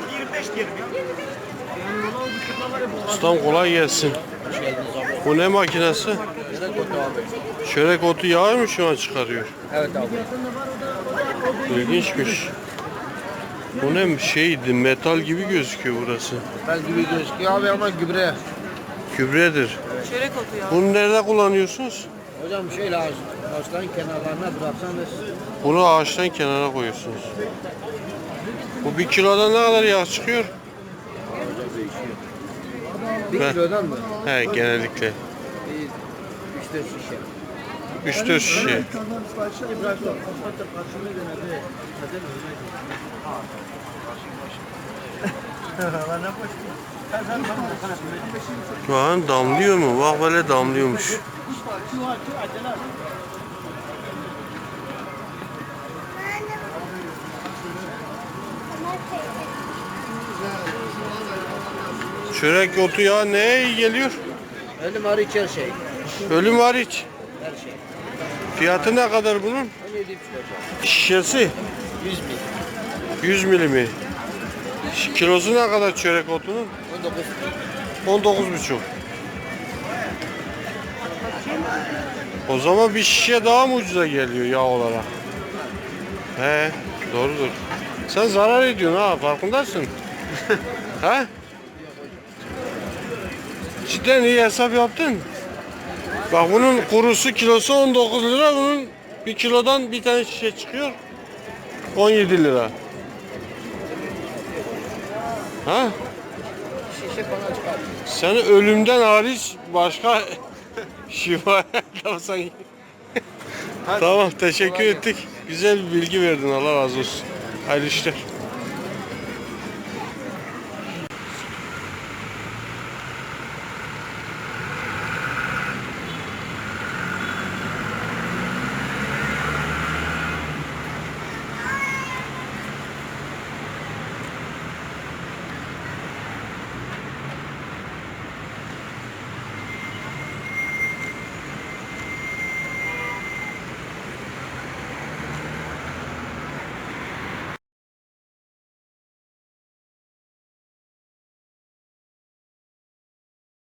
25 diyelim ya. Ustam kolay gelsin. Bu ne makinesi? Çörek otu yağı mı şu an çıkarıyor? Evet abi. İlginçmiş. Bu ne şeydi metal gibi gözüküyor burası. Ben gibi gözüküyor abi ama gübre. Gübredir. Çörek otu ya. Bunu nerede kullanıyorsunuz? Hocam şöyle ağaç, ağaçların kenarlarına bıraksanız Bunu ağaçtan kenara koyuyorsunuz. Bu bir kilodan ne kadar yağ çıkıyor? bir Ben- kilodan mı? He genellikle. Bir, üç dört şişe. 3-4 şişe. Şu an damlıyor mu? Bak böyle damlıyormuş. Çörek otu ya iyi geliyor? Ölüm hariç her şey. Ölüm hariç. Her şey. Fiyatı ne kadar bunun? 17 hocam. Şişesi 100 bin. 100 milimi. Kilosu ne kadar çörek otunun? 19 19 buçuk. O zaman bir şişe daha mı ucuza geliyor yağ olarak? He, doğrudur. Sen zarar ediyorsun ha, farkındasın. He? Cidden iyi hesap yaptın. Bak bunun kurusu kilosu 19 lira, bunun bir kilodan bir tane şişe çıkıyor. 17 lira. Ha? şişe falan çıkar. Sen ölümden hariç başka şifa yapsan. tamam teşekkür ettik. Güzel bir bilgi verdin Allah razı olsun. Hayırlı işler.